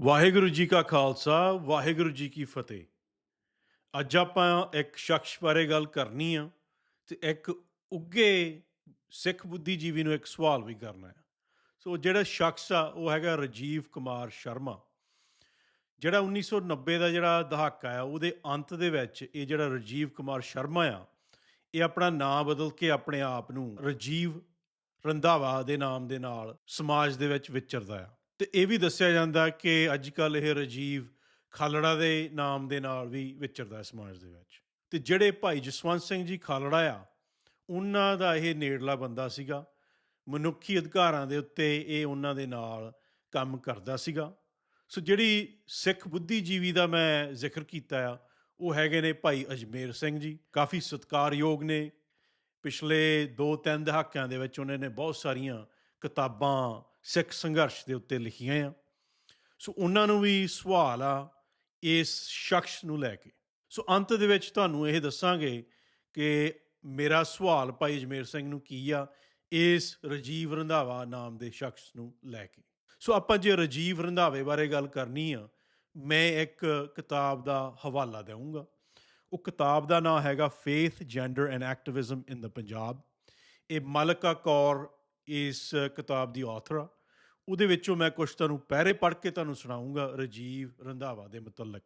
ਵਾਹਿਗੁਰੂ ਜੀ ਕਾ ਖਾਲਸਾ, ਵਾਹਿਗੁਰੂ ਜੀ ਕੀ ਫਤਿਹ। ਅੱਜ ਆਪਾਂ ਇੱਕ ਸ਼ਖਸ ਬਾਰੇ ਗੱਲ ਕਰਨੀ ਆ ਤੇ ਇੱਕ ਉੱਗੇ ਸਿੱਖ ਬੁੱਧੀਜੀਵੀ ਨੂੰ ਇੱਕ ਸਵਾਲ ਵੀ ਕਰਨਾ ਹੈ ਸੋ ਜਿਹੜਾ ਸ਼ਖਸ ਆ, ਉਹ ਹੈਗਾ ਰਾਜੀਵ ਕੁਮਾਰ ਸ਼ਰਮਾ। ਜਿਹੜਾ 1990 ਦਾ ਜਿਹੜਾ ਦਹਾਕਾ ਆ, ਉਹਦੇ ਅੰਤ ਦੇ ਵਿੱਚ ਇਹ ਜਿਹੜਾ ਰਾਜੀਵ ਕੁਮਾਰ ਸ਼ਰਮਾ ਆ, ਇਹ ਆਪਣਾ ਨਾਮ ਬਦਲ ਕੇ ਆਪਣੇ ਆਪ ਨੂੰ ਰਾਜੀਵ ਰੰਧਾਵਾ ਦੇ ਨਾਮ ਦੇ ਨਾਲ ਸਮਾਜ ਦੇ ਵਿੱਚ ਵਿਚਰਦਾ ਆ। ਤੇ ਇਹ ਵੀ ਦੱਸਿਆ ਜਾਂਦਾ ਕਿ ਅੱਜ ਕੱਲ ਇਹ ਰਾਜੀਵ ਖਾਲੜਾ ਦੇ ਨਾਮ ਦੇ ਨਾਲ ਵੀ ਵਿਚਰਦਾ ਸਮਾਜ ਦੇ ਵਿੱਚ। ਤੇ ਜਿਹੜੇ ਭਾਈ ਜਸਵੰਤ ਸਿੰਘ ਜੀ ਖਾਲੜਾ ਆ, ਉਹਨਾਂ ਦਾ ਇਹ ਨੇੜਲਾ ਬੰਦਾ ਸੀਗਾ। ਮਨੁੱਖੀ ਅਧਿਕਾਰਾਂ ਦੇ ਉੱਤੇ ਇਹ ਉਹਨਾਂ ਦੇ ਨਾਲ ਕੰਮ ਕਰਦਾ ਸੀਗਾ। ਸੋ ਜਿਹੜੀ ਸਿੱਖ ਬੁੱਧੀਜੀਵੀ ਦਾ ਮੈਂ ਜ਼ਿਕਰ ਕੀਤਾ ਆ, ਉਹ ਹੈਗੇ ਨੇ ਭਾਈ ਅਜਮੇਰ ਸਿੰਘ ਜੀ। ਕਾਫੀ ਸਤਿਕਾਰਯੋਗ ਨੇ। ਪਿਛਲੇ 2-3 ਦਹਾਕਿਆਂ ਦੇ ਵਿੱਚ ਉਹਨਾਂ ਨੇ ਬਹੁਤ ਸਾਰੀਆਂ ਕਿਤਾਬਾਂ ਸਿੱਖ ਸੰਘਰਸ਼ ਦੇ ਉੱਤੇ ਲਿਖੀਆਂ ਆ। ਸੋ ਉਹਨਾਂ ਨੂੰ ਵੀ ਸਵਾਲ ਆ ਇਸ ਸ਼ਖਸ ਨੂੰ ਲੈ ਕੇ। ਸੋ ਅੰਤ ਦੇ ਵਿੱਚ ਤੁਹਾਨੂੰ ਇਹ ਦੱਸਾਂਗੇ ਕਿ ਮੇਰਾ ਸਵਾਲ ਭਾਈ ਅਜਮੇਰ ਸਿੰਘ ਨੂੰ ਕੀ ਆ ਇਸ ਰਾਜੀਵ ਰੰਧਾਵਾ ਨਾਮ ਦੇ ਸ਼ਖਸ ਨੂੰ ਲੈ ਕੇ। ਸੋ ਆਪਾਂ ਜੇ ਰਾਜੀਵ ਰੰਧਾਵੇ ਬਾਰੇ ਗੱਲ ਕਰਨੀ ਆ, ਮੈਂ ਇੱਕ ਕਿਤਾਬ ਦਾ ਹਵਾਲਾ ਦੇਵਾਂਗਾ ਉਹ ਕਿਤਾਬ ਦਾ ਨਾਮ ਹੈਗਾ faith gender and activism in the Punjab ਇਹ ਮਲਕਾ ਕੌਰ ਇਸ ਕਿਤਾਬ ਦੀ ਆਥਰ ਆ ਉਹਦੇ ਵਿੱਚੋਂ ਮੈਂ ਕੁਝ ਤੁਹਾਨੂੰ ਪਹਿਰੇ ਪੜ੍ਹ ਕੇ ਤੁਹਾਨੂੰ ਸੁਣਾਉਂਗਾ ਰਾਜੀਵ ਰੰਧਾਵਾ ਦੇ ਮੁਤਲਕ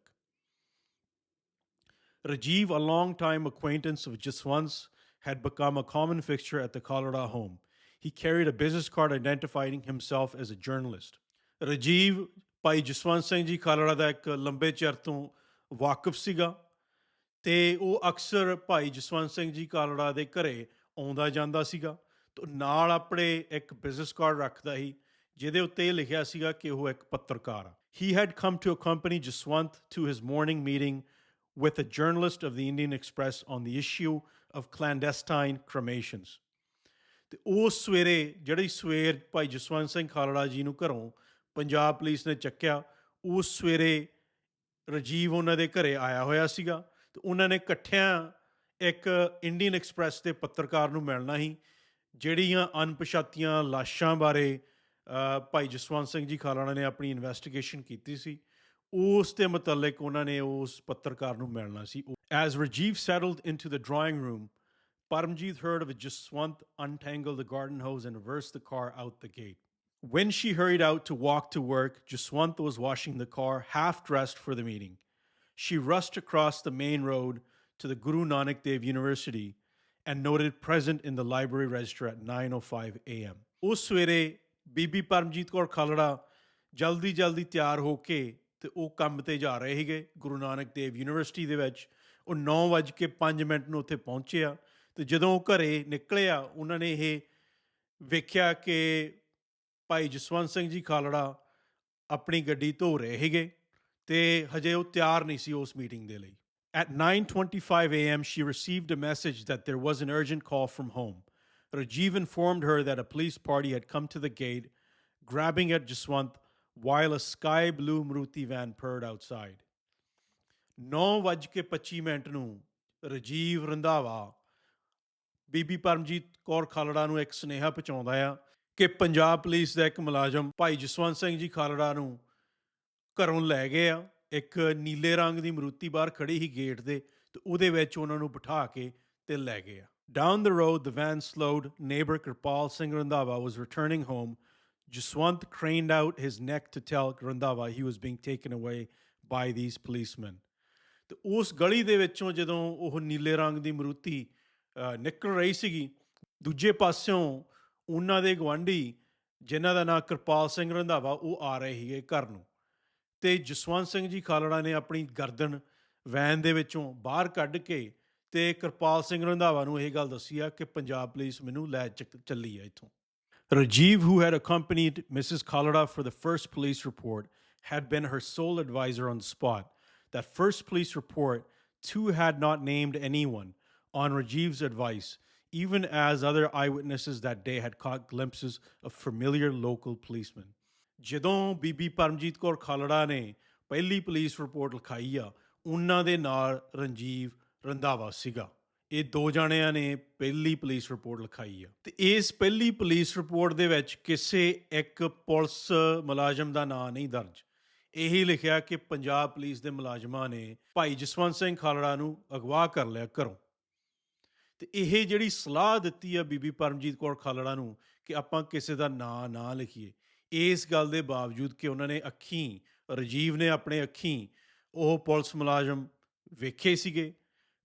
Rajiv, a long-time acquaintance of Jaswant's, had become a common fixture at the Colorado home. He carried a business card identifying himself as a journalist. Rajiv ਭਾਈ ਜਸਵੰਤ ਸਿੰਘ ਜੀ ਖਾਲੜਾ ਦਾ ਇੱਕ ਲੰਬੇ ਚਿਰ ਤੋਂ ਵਾਕਿਫ ਸੀਗਾ ਤੇ ਉਹ ਅਕਸਰ ਭਾਈ ਜਸਵੰਤ ਸਿੰਘ ਜੀ ਖਾਲੜਾ ਦੇ ਘਰੇ ਆਉਂਦਾ ਜਾਂਦਾ ਸੀਗਾ ਤੇ ਨਾਲ ਆਪਣੇ ਇੱਕ ਬਿਜ਼ਨਸ ਕਾਰਡ ਰੱਖਦਾ ਸੀ, ਜਿਹਦੇ ਉੱਤੇ ਇਹ ਲਿਖਿਆ ਸੀਗਾ ਕਿ ਉਹ ਇੱਕ ਪੱਤਰਕਾਰ ਆ he had come to accompany Jaswant to his morning meeting with a journalist of the Indian Express on the issue of clandestine cremations. ਤੇ ਉਸ ਸਵੇਰੇ, ਜਿਹੜੀ ਸਵੇਰ ਭਾਈ ਜਸਵੰਤ ਸਿੰਘ ਖਾਲੜਾ ਜੀ ਨੂੰ ਘਰੋਂ ਪੰਜਾਬ ਪੁਲਿਸ ਨੇ ਚੱਕਿਆ, ਉਸ ਸਵੇਰੇ ਰਾਜੀਵ ਉਹਨਾਂ ਦੇ ਘਰੇ ਆਇਆ ਹੋਇਆ ਸੀਗਾ ਤੇ ਉਹਨਾਂ ਨੇ ਇਕੱਠਿਆਂ ਇੱਕ ਇੰਡੀਅਨ ਐਕਸਪ੍ਰੈਸ ਦੇ ਪੱਤਰਕਾਰ ਨੂੰ ਮਿਲਣਾ ਸੀ ਜਿਹੜੀਆਂ ਅਣਪਛਾਤੀਆਂ ਲਾਸ਼ਾਂ ਬਾਰੇ ਅ, ਭਾਈ ਜਸਵੰਤ ਸਿੰਘ ਜੀ ਖਾਲੜਾ ਨੇ ਆਪਣੀ ਇਨਵੈਸਟੀਗੇਸ਼ਨ ਕੀਤੀ ਸੀ ਉਸ ਦੇ ਮੁਤਲਕ ਉਹਨਾਂ ਨੇ ਉਸ ਪੱਤਰਕਾਰ ਨੂੰ ਮਿਲਣਾ ਸੀ as Rajiv settled into the drawing room Paramjeet heard of Jaswant untangle the garden hose and reverse the car out the gate. When she hurried out to walk to work, Jaswant was washing the car, half dressed for the meeting. She rushed across the main road to the Guru Nanak Dev University and noted present in the library register at 9:05 a.m. ਉਸ ਸਵੇਰੇ ਬੀਬੀ ਪਰਮਜੀਤ ਕੌਰ ਖਾਲੜਾ ਜਲਦੀ ਜਲਦੀ ਤਿਆਰ ਹੋ ਕੇ ਤੇ ਉਹ ਕੰਮ ਤੇ ਜਾ ਰਹੇ ਸੀਗੇ ਗੁਰੂ ਨਾਨਕ ਦੇਵ ਯੂਨੀਵਰਸਿਟੀ ਦੇ ਵਿੱਚ ਉਹ 9:05 ਮਿੰਟ ਨੂੰ ਉੱਥੇ ਪਹੁੰਚਿਆ ਤੇ ਜਦੋਂ ਉਹ ਘਰੇ ਨਿਕਲਿਆ ਉਹਨਾਂ ਨੇ ਇਹ ਵੇਖਿਆ ਕਿ ਭਾਈ ਜਸਵੰਤ ਸਿੰਘ ਜੀ ਖਾਲੜਾ ਆਪਣੀ ਗੱਡੀ ਧੋ ਰਹੇ ਸੀਗੇ ਤੇ ਹਜੇ ਉਹ ਤਿਆਰ ਨਹੀਂ ਸੀ ਉਸ ਮੀਟਿੰਗ ਦੇ ਲਈ At 9:25 a.m. she received a message that there was an urgent call from home. Rajiv informed her that a police party had come to the gate, grabbing at Jaswant while a sky blue Maruti van purred outside. 9:25 ਮਿੰਟ ਨੂੰ ਰਾਜੀਵ ਰੰਧਾਵਾ ਬੀਬੀ ਪਰਮਜੀਤ ਕੌਰ ਖਾਲੜਾ ਨੂੰ ਇੱਕ ਸੁਨੇਹਾ ਪਹੁੰਚਾਉਂਦਾ ਆ ਕਿ Punjab police ਦਾ ਇੱਕ ਮੁਲਾਜ਼ਮ ਭਾਈ ਜਸਵੰਤ ਸਿੰਘ ਜੀ ਖਾਲੜਾ ਨੂੰ ਘਰੋਂ ਲੈ ਗਏ ਆ ਇੱਕ ਨੀਲੇ ਰੰਗ ਦੀ ਮਰੂਤੀ ਬਾਹਰ ਖੜੀ ਸੀ ਗੇਟ ਦੇ ਤੇ ਉਹਦੇ ਵਿੱਚ ਉਹਨਾਂ ਨੂੰ ਬਿਠਾ ਕੇ ਤੇ ਲੈ ਗਏ ਆ down the road the van slowed neighbour Kirpal Singh Randhawa was returning home Jaswant craned out his neck to tell Randhawa he was being taken away by these policemen. ਤੇ ਉਸ ਗਲੀ ਦੇ ਵਿੱਚੋਂ ਜਦੋਂ ਉਹ ਨੀਲੇ ਰੰਗ ਦੀ ਮਰੂਤੀ ਨਿਕਲ ਰਹੀ ਸੀਗੀ, ਦੂਜੇ ਪਾਸਿਓਂ ਉਹਨਾਂ ਦੇ ਗਵਾਂਢੀ ਜਿਨ੍ਹਾਂ ਦਾ ਨਾਂ ਕਿਰਪਾਲ ਸਿੰਘ ਰੰਧਾਵਾ ਉਹ ਆ ਰਹੇ ਸੀਗੇ ਘਰ ਨੂੰ। ਤੇ ਜਸਵੰਤ ਸਿੰਘ ਜੀ ਖਾਲੜਾ ਨੇ ਆਪਣੀ ਗਰਦਨ ਵੈਨ ਦੇ ਵਿੱਚੋਂ ਬਾਹਰ ਕੱਢ ਕੇ ਤੇ ਕਿਰਪਾਲ ਸਿੰਘ ਰੰਧਾਵਾ ਨੂੰ ਇਹ ਗੱਲ ਦੱਸੀ ਆ ਕਿ ਪੰਜਾਬ ਪੁਲਿਸ ਮੈਨੂੰ ਲੈ ਚੱਕ- ਚੱਲੀ ਆ ਇੱਥੋਂ Rajiv, who had accompanied Mrs. Khalada for the first police report, had been her sole advisor on the spot. That first police report, too, had not named anyone on Rajiv's advice, even as other eyewitnesses that day had caught glimpses of familiar local policemen. ਜਦੋਂ ਬੀਬੀ ਪਰਮਜੀਤ ਕੌਰ ਖਾਲੜਾ ਨੇ ਪਹਿਲੀ police report ਲਿਖਾਈ ਆ, ਉਹਨਾਂ ਦੇ ਨਾਲ ਰਣਜੀਵ ਰੰਧਾਵਾ ਸੀਗਾ। ਇਹ ਦੋ ਜਣਿਆਂ ਨੇ ਪਹਿਲੀ ਪੁਲਿਸ ਰਿਪੋਰਟ ਲਿਖਾਈ ਆ। ਤੇ ਇਸ ਪਹਿਲੀ ਪੁਲਿਸ ਰਿਪੋਰਟ ਦੇ ਵਿੱਚ ਕਿਸੇ ਇੱਕ ਪੁਲਿਸ ਮੁਲਾਜ਼ਮ ਦਾ ਨਾਂ ਨਹੀਂ ਦਰਜ। ਇਹੀ ਲਿਖਿਆ ਕਿ ਪੰਜਾਬ ਪੁਲਿਸ ਦੇ ਮੁਲਾਜ਼ਮਾਂ ਨੇ ਭਾਈ ਜਸਵੰਤ ਸਿੰਘ ਖਾਲੜਾ ਨੂੰ ਅਗਵਾ ਕਰ ਲਿਆ ਘਰੋਂ। ਤੇ ਇਹ ਜਿਹੜੀ ਸਲਾਹ ਦਿੱਤੀ ਆ ਬੀਬੀ ਪਰਮਜੀਤ ਕੌਰ ਖਾਲੜਾ ਨੂੰ ਕਿ ਆਪਾਂ ਕਿਸੇ ਦਾ ਨਾਂ ਨਾ ਲਿਖੀਏ ਇਸ ਗੱਲ ਦੇ ਬਾਵਜੂਦ ਕਿ ਉਹਨਾਂ ਨੇ ਅੱਖੀਂ, ਰਾਜੀਵ ਨੇ ਆਪਣੇ ਅੱਖੀਂ, ਉਹ ਪੁਲਿਸ ਮੁਲਾਜ਼ਮ ਵੇਖੇ ਸੀਗੇ,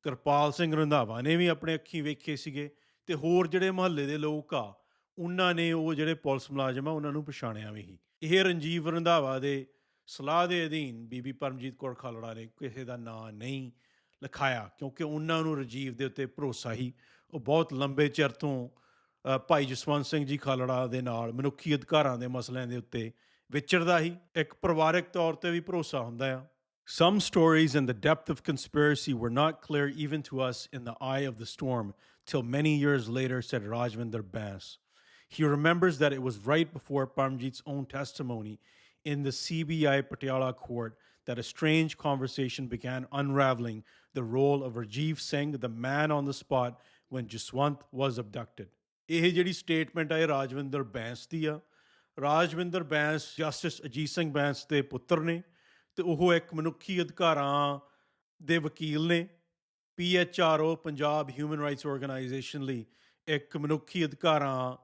ਕਿਰਪਾਲ ਸਿੰਘ ਰੰਧਾਵਾ ਨੇ ਵੀ ਆਪਣੇ ਅੱਖੀਂ ਵੇਖੇ ਸੀਗੇ ਤੇ ਹੋਰ ਜਿਹੜੇ ਮਹੱਲੇ ਦੇ ਲੋਕ ਆ, ਉਹਨਾਂ ਨੇ ਉਹ ਜਿਹੜੇ ਪੁਲਿਸ ਮੁਲਾਜ਼ਮ ਆ, ਉਹਨਾਂ ਨੂੰ ਪਛਾਣਿਆ ਵੀ ਸੀ। ਇਹ ਰਣਜੀਵ ਰੰਧਾਵਾ ਦੇ ਸਲਾਹ ਦੇ ਅਧੀਨ ਬੀਬੀ ਪਰਮਜੀਤ ਕੌਰ ਖਾਲੜਾ ਨੇ ਕਿਸੇ ਦਾ ਨਾਂ ਨਹੀਂ ਲਿਖਾਇਆ, ਕਿਉਂਕਿ ਉਹਨਾਂ ਨੂੰ ਰਜੀਵ ਦੇ ਉੱਤੇ ਭਰੋਸਾ ਹੀ ਉਹ ਬਹੁਤ ਲੰਬੇ ਚਿਰ ਤੋਂ ਭਾਈ ਜਸਵੰਤ ਸਿੰਘ ਜੀ ਖਾਲੜਾ ਦੇ ਨਾਲ ਮਨੁੱਖੀ ਅਧਿਕਾਰਾਂ ਦੇ ਮਸਲਿਆਂ ਦੇ ਉੱਤੇ ਵਿਚਰਦਾ ਹੀ ਇੱਕ ਪਰਿਵਾਰਕ ਤੌਰ ਤੇ ਵੀ ਭਰੋਸਾ ਹੁੰਦਾ ਆ Some stories and the depth of conspiracy were not clear even to us in the eye of the storm till many years later, said Rajvinder Bass. He remembers that it was right before Parmjit's own testimony in the CBI Patiala court that a strange conversation began unraveling the role of Rajiv Singh, the man on the spot when Jaswant was abducted. ਇਹ ਜਿਹੜੀ statement ਆ, ਇਹ ਰਾਜਵਿੰਦਰ ਬੈਂਸ ਦੀ ਆ। Rajwinder Bains justice Ajit Singh Bains ਦੇ ਪੁੱਤਰ ਨੇ ਤੇ ਉਹ ਇੱਕ ਮਨੁੱਖੀ ਅਧਿਕਾਰਾਂ ਦੇ ਵਕੀਲ ਨੇ। PHRO Punjab human rights organisation ਲਈ ਇੱਕ ਮਨੁੱਖੀ ਅਧਿਕਾਰਾਂ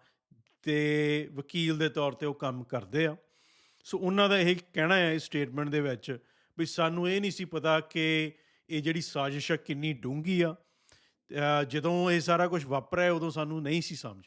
ਤੇ ਵਕੀਲ ਦੇ ਤੌਰ ਤੇ ਉਹ ਕੰਮ ਕਰਦੇ ਆ। ਸੋ ਉਹਨਾਂ ਦਾ ਇਹ ਕਹਿਣਾ ਹੈ ਇਸ ਸਟੇਟਮੈਂਟ ਦੇ ਵਿੱਚ, ਵੀ ਸਾਨੂੰ ਇਹ ਨਹੀਂ ਸੀ ਪਤਾ ਕਿ ਇਹ ਜਿਹੜੀ ਸਾਜ਼ਿਸ਼ ਹੈ ਕਿੰਨੀ ਡੂੰਘੀ ਆ। ਜਦੋਂ ਇਹ ਸਾਰਾ ਕੁਝ ਵਾਪਰਿਆ, ਉਦੋਂ ਸਾਨੂੰ ਨਹੀਂ ਸੀ ਸਮਝ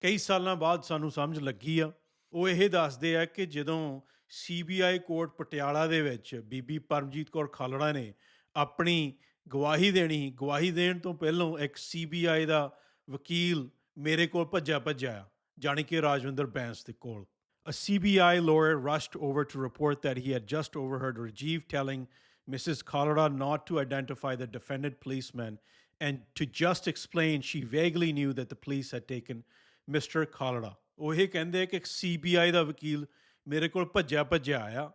ਕਈ ਸਾਲਾਂ ਬਾਅਦ ਸਾਨੂੰ ਸਮਝ ਲੱਗੀ ਆ ਉਹ ਇਹ ਦੱਸਦੇ ਆ ਕਿ ਜਦੋਂ ਸੀਬੀਆਈ ਕੋਰਟ ਪਟਿਆਲਾ ਦੇ ਵਿੱਚ ਬੀਬੀ ਪਰਮਜੀਤ ਕੌਰ ਖਾਲੜਾ ਨੇ ਆਪਣੀ ਗਵਾਹੀ ਦੇਣੀ, ਗਵਾਹੀ ਦੇਣ ਤੋਂ ਪਹਿਲਾਂ ਇੱਕ ਸੀਬੀਆਈ ਦਾ ਵਕੀਲ ਮੇਰੇ ਕੋਲ ਭੱਜਿਆ ਭੱਜਿਆ ਜਾਣੀ ਕਿ ਰਾਜਵਿੰਦਰ ਬੈਂਸ ਦੇ ਕੋਲ A CBI lawyer rushed over to report that he had just overheard Rajiv telling Mrs. Kalada not to identify the defendant policeman and to just explain, she vaguely knew that the police had taken Mr. Kalada. ਉਹ ਇਹ ਕਹਿੰਦੇ ਕਿ ਇੱਕ CBI ਦਾ ਵਕੀਲ ਮੇਰੇ ਕੋਲ ਭੱਜਿਆ ਭੱਜਿਆ ਆਇਆ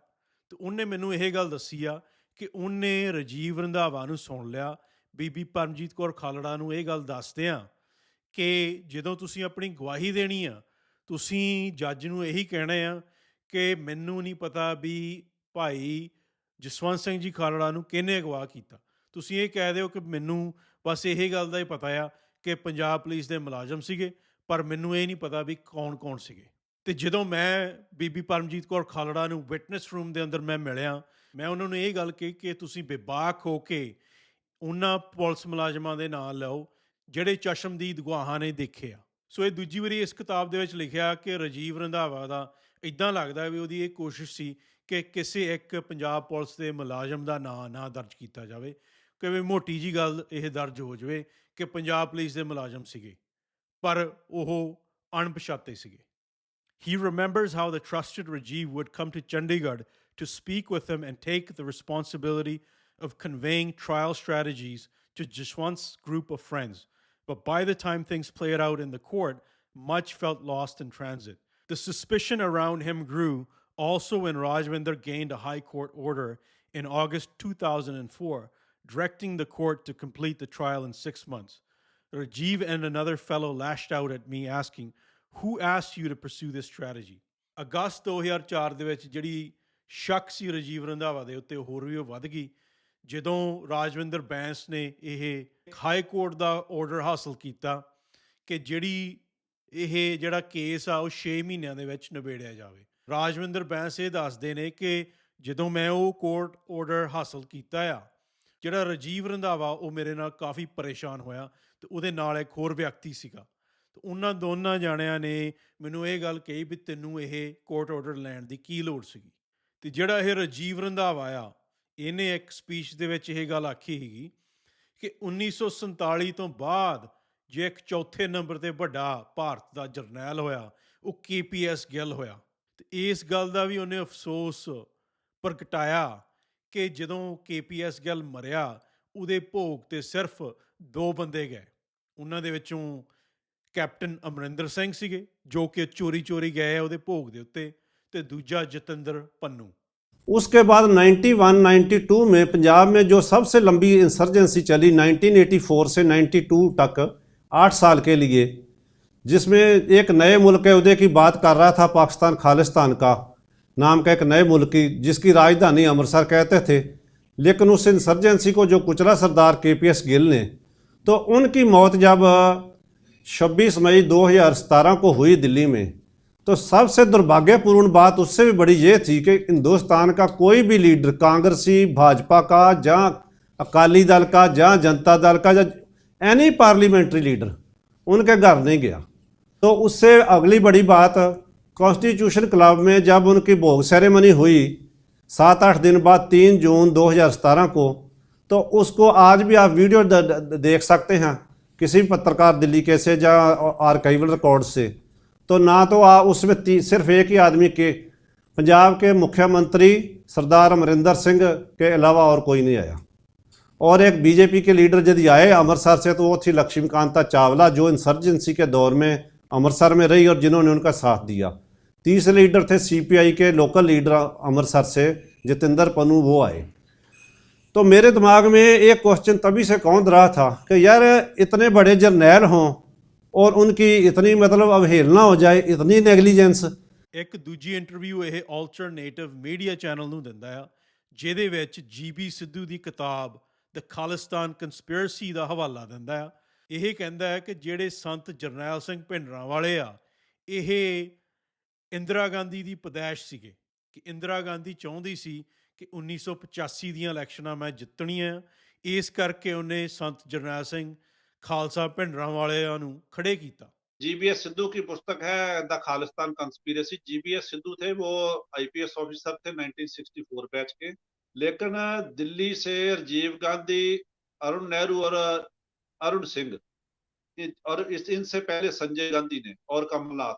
ਤੇ ਉਹਨੇ ਮੈਨੂੰ ਇਹ ਗੱਲ ਦੱਸੀ ਆ ਕਿ ਉਹਨੇ ਰਾਜੀਵ ਰੰਧਾਵਾ ਨੂੰ ਸੁਣ ਲਿਆ ਬੀਬੀ ਪਰਮਜੀਤ ਕੌਰ ਖਾਲੜਾ ਨੂੰ ਇਹ ਗੱਲ ਦੱਸਦੇ ਆ ਕਿ ਜਦੋਂ ਤੁਸੀਂ ਆਪਣੀ ਗਵਾਹੀ ਦੇਣੀ ਆ, ਤੁਸੀਂ ਜੱਜ ਨੂੰ ਇਹੀ ਕਹਿਣਾ ਆ ਕਿ ਮੈਨੂੰ ਨਹੀਂ ਪਤਾ ਵੀ ਭਾਈ ਜਸਵੰਤ ਸਿੰਘ ਜੀ ਖਾਲੜਾ ਨੂੰ ਕਿਹਨੇ ਅਗਵਾ ਕੀਤਾ ਤੁਸੀਂ ਇਹ ਕਹਿ ਦਿਓ ਕਿ ਮੈਨੂੰ ਬਸ ਇਹ ਗੱਲ ਦਾ ਹੀ ਪਤਾ ਆ ਕਿ ਪੰਜਾਬ ਪੁਲਿਸ ਦੇ ਮੁਲਾਜ਼ਮ ਸੀਗੇ, ਪਰ ਮੈਨੂੰ ਇਹ ਨਹੀਂ ਪਤਾ ਵੀ ਕੌਣ-ਕੌਣ ਸੀਗੇ। ਤੇ ਜਦੋਂ ਮੈਂ ਬੀਬੀ ਪਰਮਜੀਤ ਕੌਰ ਖਾਲੜਾ ਨੂੰ ਵਿਟਨੈਸ ਰੂਮ ਦੇ ਅੰਦਰ ਮੈਂ ਮਿਲਿਆ, ਮੈਂ ਉਹਨਾਂ ਨੂੰ ਇਹ ਗੱਲ ਕਹੀ ਕਿ ਤੁਸੀਂ ਬੇਬਾਕ ਹੋ ਕੇ ਉਹਨਾਂ ਪੁਲਿਸ ਮੁਲਾਜ਼ਮਾਂ ਦੇ ਨਾਂ ਲਓ, ਜਿਹੜੇ ਚਸ਼ਮਦੀਦ ਗਵਾਹਾਂ ਨੇ ਦੇਖੇ ਆ। ਸੋ ਇਹ ਦੂਜੀ ਵਾਰੀ ਇਸ ਕਿਤਾਬ ਦੇ ਵਿੱਚ ਲਿਖਿਆ ਕਿ ਰਾਜੀਵ ਰੰਧਾਵਾ ਦਾ ਇਦਾਂ ਲੱਗਦਾ ਵੀ ਉਹਦੀ ਇਹ ਕੋਸ਼ਿਸ਼ ਸੀ ਕਿ ਕਿਸੇ ਇੱਕ ਪੰਜਾਬ ਪੁਲਿਸ ਦੇ ਮੁਲਾਜ਼ਮ ਦਾ ਨਾਂ ਨਾ ਦਰਜ ਕੀਤਾ ਜਾਵੇ। ਕਿ ਵੀ ਮੋਟੀ ਜੀ ਗੱਲ ਇਹ ਦਰਜ ਹੋ ਜਾਵੇ ਕਿ ਪੰਜਾਬ ਪੁਲਿਸ ਦੇ ਮੁਲਾਜ਼ਮ ਸੀਗੇ ਪਰ ਉਹ ਅਣਪਛਾਤੇ ਸੀਗੇ He remembers how the trusted Rajiv would come to Chandigarh to speak with him and take the responsibility of conveying trial strategies to Jashwant's group of friends. But by the time things played out in the court, much felt lost in transit. The suspicion around him grew also when Rajvinder gained a high court order in August 2004, directing the court to complete the trial in six months. Rajiv and another fellow lashed out at me asking, Who asked you to pursue this strategy? ਅਗਸਤ 2004 ਦੇ ਵਿੱਚ ਜਿਹੜੀ ਸ਼ੱਕ ਸੀ ਰਾਜੀਵ ਰੰਧਾਵਾ ਦੇ ਉੱਤੇ ਹੋਰ ਵੀ ਉਹ ਵੱਧ ਗਈ ਜਦੋਂ ਰਾਜਵਿੰਦਰ ਬੈਂਸ ਨੇ ਇਹ ਹਾਈ ਕੋਰਟ ਦਾ ਆਰਡਰ ਹਾਸਲ ਕੀਤਾ ਕਿ ਜਿਹੜੀ ਇਹ ਜਿਹੜਾ ਕੇਸ ਆ ਉਹ 6 ਮਹੀਨਿਆਂ ਦੇ ਵਿੱਚ ਨਿਬੇੜਿਆ ਜਾਵੇ ਰਾਜਵਿੰਦਰ ਬੈਂਸ ਇਹ ਦੱਸਦੇ ਨੇ ਕਿ ਜਦੋਂ ਮੈਂ ਉਹ ਕੋਰਟ ਆਰਡਰ ਹਾਸਲ ਕੀਤਾ ਆ ਜਿਹੜਾ ਰਾਜੀਵ ਰੰਧਾਵਾ, ਉਹ ਮੇਰੇ ਨਾਲ ਕਾਫੀ ਪਰੇਸ਼ਾਨ ਹੋਇਆ ਤੇ ਉਹਦੇ ਨਾਲ ਇੱਕ ਹੋਰ ਵਿਅਕਤੀ ਸੀਗਾ। ਤੇ ਉਹਨਾਂ ਦੋਨਾਂ ਜਾਣਿਆਂ ਨੇ ਮੈਨੂੰ ਇਹ ਗੱਲ ਕਹੀ ਵੀ ਤੈਨੂੰ ਇਹ ਕੋਰਟ ਆਰਡਰ ਲੈਣ ਦੀ ਕੀ ਲੋੜ ਸੀਗੀ। ਤੇ ਜਿਹੜਾ ਇਹ ਰਾਜੀਵ ਰੰਧਾਵਾ ਆ, ਇਹਨੇ ਇੱਕ ਸਪੀਚ ਦੇ ਵਿੱਚ ਇਹ ਗੱਲ ਆਖੀ ਸੀਗੀ ਕਿ 1947 ਤੋਂ ਬਾਅਦ ਜੇ ਇੱਕ ਚੌਥੇ ਨੰਬਰ ਤੇ ਵੱਡਾ ਭਾਰਤ ਦਾ ਜਰਨੈਲ ਹੋਇਆ, ਉਹ ਕੇਪੀਐਸ ਗਿੱਲ ਹੋਇਆ। ਤੇ ਇਸ ਗੱਲ ਦਾ ਵੀ ਉਹਨੇ ਅਫਸੋਸ ਪ੍ਰਗਟਾਇਆ ਕਿ ਜਦੋਂ ਕੇਪੀਐਸ ਗਿੱਲ ਮਰਿਆ ਉਹਦੇ ਭੋਗ ਤੇ ਸਿਰਫ ਦੋ ਬੰਦੇ ਗਏ ਉਹਨਾਂ ਦੇ ਵਿੱਚੋਂ ਕੈਪਟਨ ਅਮਰਿੰਦਰ ਸਿੰਘ ਸੀਗੇ ਜੋ ਕਿ ਚੋਰੀ ਚੋਰੀ ਗਏ ਆ ਉਹਦੇ ਭੋਗ ਦੇ ਉੱਤੇ ਤੇ ਦੂਜਾ ਜਤਿੰਦਰ ਪੰਨੂ उसके बाद 91-92 में पंजाब में जो सबसे लंबी इंसर्जेंसी चली 1984 से 92 तक आठ साल के लिए जिसमें एक नए मुल्क के उदय की बात कर रहा था पाकिस्तान खालिस्तान का नाम का एक नए मुल्क की, जिसकी राजधानी अमृतसर कहते थे। लेकिन उस इंसर्जेंसी को जो कुचला सरदार के पी एस गिल ने तो उनकी मौत जब 26 मई 2017 को हुई दिल्ली में तो सबसे दुर्भाग्यपूर्ण बात उससे भी बड़ी ये थी कि हिंदुस्तान का कोई भी लीडर कांग्रेसी, भाजपा का, जहाँ अकाली दल का, जहाँ जनता दल का, या एनी पार्लियामेंट्री लीडर, उनके घर नहीं गया। तो उससे अगली बड़ी बात कॉन्स्टिट्यूशन क्लब में जब उनकी भोग सेरेमनी हुई सात आठ दिन बाद तीन जून 2017 को तो उसको आज भी आप वीडियो देख सकते हैं, किसी भी पत्रकार दिल्ली के से या आर्काइवल रिकॉर्ड से। तो ना तो आ, उसमें सिर्फ़ एक ही आदमी के, पंजाब के मुख्यमंत्री सरदार अमरिंदर सिंह के अलावा और कोई नहीं आया। और एक बीजेपी के लीडर यदि आए अमृतसर से तो वो थी लक्ष्मीकांता चावला, जो इंसर्जेंसी के दौर में अमृतसर में रही और जिन्होंने उनका साथ दिया तीसरे लीडर थे सीपीआई के लोकल लीडर अमृतसर से जितेंद्र पन्नू वो आए तो मेरे दिमाग में एक क्वेश्चन तभी से कौंध रहा था कि यार इतने बड़े जर्नैल हों और उनकी इतनी मतलब अवहेलना हो जाए इतनी नेगलीजेंस ਇੱਕ ਦੂਜੀ ਇੰਟਰਵਿਊ ਇਹ ਆਲਟਰਨੇਟਿਵ ਮੀਡੀਆ ਚੈਨਲ ਨੂੰ ਦਿੰਦਾ ਆ ਜਿਹਦੇ ਵਿੱਚ ਜੀਬੀ ਸਿੱਧੂ ਦੀ ਕਿਤਾਬ ਦ ਖਾਲਿਸਤਾਨ ਕਨਸਪੀਰਸੀ ਦਾ ਹਵਾਲਾ ਦਿੰਦਾ ਆ ਇਹ ਕਹਿੰਦਾ ਹੈ ਕਿ ਜਿਹੜੇ ਸੰਤ ਜਰਨੈਲ ਸਿੰਘ ਭਿੰਡਰਾਂ ਵਾਲੇ ਆ ਇਹ ਇੰਦਰਾ ਗਾਂਧੀ ਦੀ ਪਦੈਸ਼ ਸੀਗੇ ਕਿ ਇੰਦਰਾ ਗਾਂਧੀ ਚਾਹੁੰਦੀ ਸੀ ਕਿ 1985 ਦੀਆਂ ਇਲੈਕਸ਼ਨਾਂ ਮੈਂ ਜਿੱਤਣੀਆਂ ਇਸ ਕਰਕੇ ਉਹਨੇ ਸੰਤ ਜਰਨੈਲ ਸਿੰਘ ਖਾਲਸਾ ਭਿੰਡਰਾਂ ਵਾਲਿਆਂ ਨੂੰ ਖੜੇ ਕੀਤਾ जीबीएस सिद्धू की पुस्तक है the Khalistan conspiracy GBS Sidhu थे वो आईपीएस ऑफिसर थे 1964 बैच के लेकिन दिल्ली से राजीव गांधी अरुण नेहरू और अरुण सिंह। और इस, इनसे पहले संजय गांधी ने और कमलनाथ।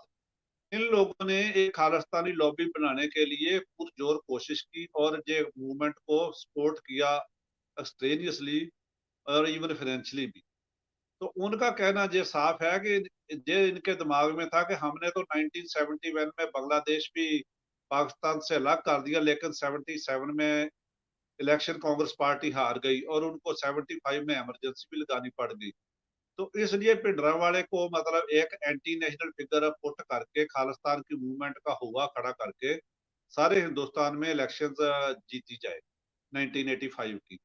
इन लोगों ने एक खालिस्तानी लॉबी बनाने के लिए पुरजोर कोशिश की और ये मूवमेंट को सपोर्ट किया एक्सट्रेनियसली और इवन फाइनेंशियली भी। तो उनका कहना ये साफ़ है कि ये इनके दिमाग में था कि हमने तो 1971 में बांग्लादेश भी पाकिस्तान से अलग कर दिया, लेकिन 77 में इलेक्शन कांग्रेस पार्टी हार गई और उनको 75 में इमरजेंसी भी लगानी पड़ गई तो इसलिए भिंडरा वाले को मतलब एक एंटी नेशनल फिगर पुट करके खालिस्तान की मूवमेंट का हुआ खड़ा करके सारे हिंदुस्तान में इलेक्शन जीती जाए 1985 की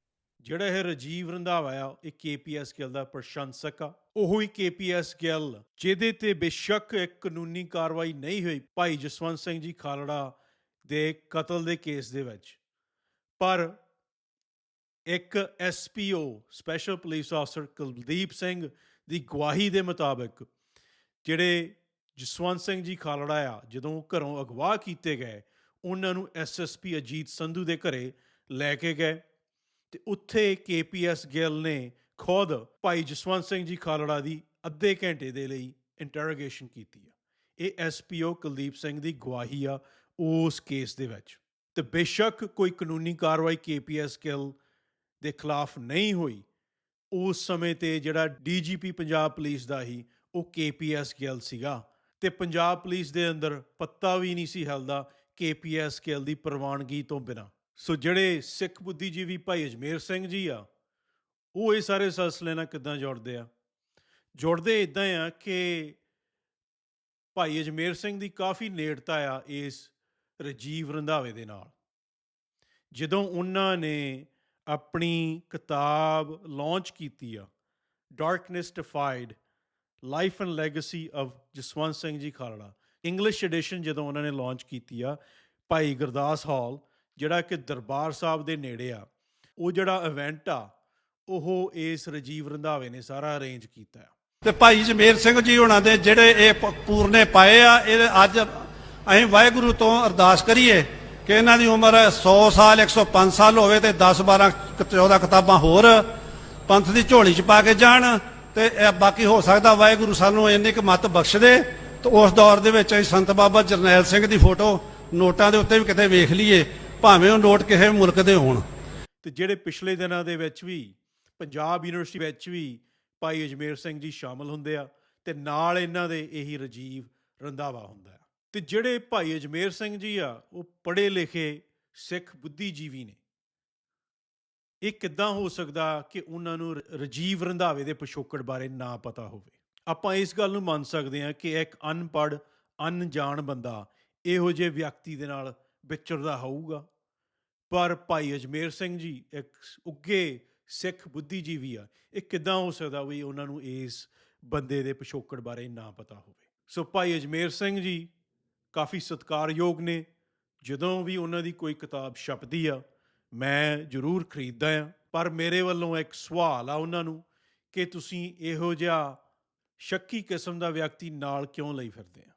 ਜਿਹੜਾ ਇਹ ਰਾਜੀਵ ਰੰਧਾਵਾ ਆ ਇਹ ਕੇਪੀਐਸ ਗਿੱਲ ਦਾ ਪ੍ਰਸ਼ੰਸਕ ਆ ਉਹੀ ਕੇਪੀਐਸ ਗਿੱਲ ਜਿਹਦੇ ਤੇ ਬੇਸ਼ੱਕ ਇੱਕ ਕਾਨੂੰਨੀ ਕਾਰਵਾਈ ਨਹੀਂ ਹੋਈ ਭਾਈ ਜਸਵੰਤ ਸਿੰਘ ਜੀ ਖਾਲੜਾ ਦੇ ਕਤਲ ਦੇ ਕੇਸ ਦੇ ਵਿੱਚ ਪਰ ਇੱਕ ਐਸਪੀਓ ਸਪੈਸ਼ਲ ਪੁਲਿਸ ਅਫਸਰ ਕੁਲਦੀਪ ਸਿੰਘ ਦੀ ਗਵਾਹੀ ਦੇ ਮੁਤਾਬਕ ਜਿਹੜੇ ਜਸਵੰਤ ਸਿੰਘ ਜੀ ਖਾਲੜਾ ਆ, ਜਦੋਂ ਘਰੋਂ ਅਗਵਾ ਕੀਤੇ ਗਏ, ਉਹਨਾਂ ਨੂੰ ਐਸਐਸਪੀ ਅਜੀਤ ਸੰਧੂ ਦੇ ਘਰੇ ਲੈ ਕੇ ਗਏ ਤੇ ਉੱਥੇ ਕੇਪੀਐਸ ਗਿੱਲ ਨੇ ਖੁਦ ਭਾਈ ਜਸਵੰਤ ਸਿੰਘ ਜੀ ਖਾਲੜਾ ਦੀ ਅੱਧੇ ਘੰਟੇ ਦੇ ਲਈ ਇੰਟਰੋਗੇਸ਼ਨ ਕੀਤੀ ਆ। ਇਹ ਐਸਪੀਓ ਕੁਲਦੀਪ ਸਿੰਘ ਦੀ ਗਵਾਹੀ ਆ ਉਸ ਕੇਸ ਦੇ ਵਿੱਚ। ਤੇ ਬੇਸ਼ੱਕ ਕੋਈ ਕਾਨੂੰਨੀ ਕਾਰਵਾਈ ਕੇਪੀਐਸ ਗਿੱਲ ਦੇ ਖਿਲਾਫ ਨਹੀਂ ਹੋਈ, ਉਸ ਸਮੇਂ ਤੇ ਜਿਹੜਾ ਡੀਜੀਪੀ ਪੰਜਾਬ ਪੁਲਿਸ ਦਾ ਹੀ ਉਹ ਕੇਪੀਐਸ ਗਿੱਲ ਸੀਗਾ ਤੇ ਪੰਜਾਬ ਪੁਲਿਸ ਦੇ ਅੰਦਰ ਪੱਤਾ ਵੀ ਨਹੀਂ ਸੀ ਹਿਲਦਾ ਕੇਪੀਐਸ ਗਿੱਲ ਦੀ ਪ੍ਰਵਾਨਗੀ ਤੋਂ ਬਿਨਾਂ। ਸੋ ਜਿਹੜੇ ਸਿੱਖ ਬੁੱਧੀਜੀਵੀ ਭਾਈ ਅਜਮੇਰ ਸਿੰਘ ਜੀ ਆ, ਉਹ ਇਹ ਸਾਰੇ ਸਿਲਸਿਲੇ ਨਾਲ ਕਿੱਦਾਂ ਜੁੜਦੇ ਆ? ਜੁੜਦੇ ਇਦਾਂ ਆ ਕਿ ਭਾਈ ਅਜਮੇਰ ਸਿੰਘ ਦੀ ਕਾਫੀ ਨੇੜਤਾ ਆ ਇਸ ਰਜੀਵ ਰੰਧਾਵੇ ਦੇ ਨਾਲ। ਜਦੋਂ ਉਹਨਾਂ ਨੇ ਆਪਣੀ ਕਿਤਾਬ ਲਾਂਚ ਕੀਤੀ ਆ darkness defied life and legacy of Jaswant Singh ji Khalra English edition ਜਦੋਂ ਉਹਨਾਂ ਨੇ ਲਾਂਚ ਕੀਤੀ ਆ, ਭਾਈ ਗੁਰਦਾਸ ਹਾਲ, ਜਿਹੜਾ ਕਿ ਦਰਬਾਰ ਸਾਹਿਬ ਦੇ ਨੇੜੇ ਆ, ਉਹ ਜਿਹੜਾ ਇਵੈਂਟ ਆ, ਉਹ ਇਸ ਰਜੀਵ ਰੰਧਾਵੇ ਨੇ ਸਾਰਾ ਅਰੇਂਜ ਕੀਤਾ ਆ। ਤੇ ਭਾਈ ਜਮੇਰ ਸਿੰਘ ਜੀ ਉਹਨਾਂ ਦੇ ਜਿਹੜੇ ਇਹ ਪੂਰਨੇ ਪਾਏ ਆ, ਇਹ ਅੱਜ ਅਸੀਂ ਵਾਹਿਗੁਰੂ ਤੋਂ ਅਰਦਾਸ ਕਰੀਏ ਕਿ ਇਹਨਾਂ ਦੀ ਉਮਰ 100 ਸਾਲ 105 ਸਾਲ ਹੋਵੇ ਤੇ 10 12 14 ਕਿਤਾਬਾਂ ਹੋਰ ਪੰਥ ਦੀ ਝੋਲੀ 'ਚ ਪਾ ਕੇ ਜਾਣ ਤੇ ਬਾਕੀ ਹੋ ਸਕਦਾ ਵਾਹਿਗੁਰੂ ਸਾਨੂੰ ਇੰਨੀ ਕੁ ਮੱਤ ਬਖਸ਼ ਦੇ ਤੇ ਉਸ ਦੌਰ ਦੇ ਵਿੱਚ ਅਸੀਂ ਸੰਤ ਬਾਬਾ ਜਰਨੈਲ ਸਿੰਘ ਦੀ ਫੋਟੋ ਨੋਟਾਂ ਦੇ ਉੱਤੇ ਵੀ ਕਿਤੇ ਵੇਖ ਲਈਏ, ਭਾਵੇਂ ਉਹ ਨੋਟ ਕਿਸੇ ਮੁਲਕ ਦੇ ਹੋਣ। ਤੇ ਜਿਹੜੇ ਪਿਛਲੇ ਦਿਨਾਂ ਦੇ ਵਿੱਚ ਵੀ, ਪੰਜਾਬ ਯੂਨੀਵਰਸਿਟੀ ਵਿੱਚ ਵੀ ਭਾਈ ਅਜਮੇਰ ਸਿੰਘ ਜੀ ਸ਼ਾਮਲ ਹੁੰਦੇ ਆ ਤੇ ਨਾਲ ਇਹਨਾਂ ਦੇ ਇਹੀ ਰਜੀਵ ਰੰਧਾਵਾ ਹੁੰਦਾ ਤੇ ਜਿਹੜੇ ਭਾਈ ਅਜਮੇਰ ਸਿੰਘ ਜੀ ਆ, ਉਹ ਪੜ੍ਹੇ ਲਿਖੇ ਸਿੱਖ ਬੁੱਧੀਜੀਵੀ ਨੇ। ਇਹ ਕਿੱਦਾਂ ਹੋ ਸਕਦਾ ਕਿ ਉਹਨਾਂ ਨੂੰ ਰ- ਰਜੀਵ ਰੰਧਾਵੇ ਦੇ ਪਿਛੋਕੜ ਬਾਰੇ ਨਾ ਪਤਾ ਹੋਵੇ? ਆਪਾਂ ਇਸ ਗੱਲ ਨੂੰ ਮੰਨ ਸਕਦੇ ਹਾਂ ਕਿ ਇੱਕ ਅਨਪੜ੍ਹ, ਅਣਜਾਣ ਬੰਦਾ ਇਹੋ ਜਿਹੇ ਵਿਅਕਤੀ ਦੇ ਨਾਲ ਵਿਚਰਦਾ ਹੋਊਗਾ। ਪਰ ਭਾਈ ਅਜਮੇਰ ਸਿੰਘ ਜੀ ਇੱਕ ਉੱਗੇ ਸਿੱਖ ਬੁੱਧੀਜੀਵੀ ਆ, ਇਹ ਕਿਦਾਂ ਹੋ ਸਕਦਾ ਵੀ ਉਹਨਾਂ ਨੂੰ ਇਸ ਬੰਦੇ ਦੇ ਪਿਛੋਕੜ ਬਾਰੇ ਨਾ ਪਤਾ ਹੋਵੇ? ਸੋ ਭਾਈ ਅਜਮੇਰ ਸਿੰਘ ਜੀ ਕਾਫੀ ਸਤਿਕਾਰਯੋਗ ਨੇ। ਜਦੋਂ ਵੀ ਉਹਨਾਂ ਦੀ ਕੋਈ ਕਿਤਾਬ ਛਪਦੀ ਆ, ਮੈਂ ਜ਼ਰੂਰ ਖਰੀਦਦਾ ਆ। ਪਰ ਮੇਰੇ ਵੱਲੋਂ ਇੱਕ ਸਵਾਲ ਆ ਉਹਨਾਂ ਨੂੰ ਕਿ ਤੁਸੀਂ ਇਹੋ ਜਿਹਾ ਸ਼ੱਕੀ ਕਿਸਮ ਦਾ ਵਿਅਕਤੀ ਨਾਲ ਕਿਉਂ ਲਈ ਫਿਰਦੇ ਆ?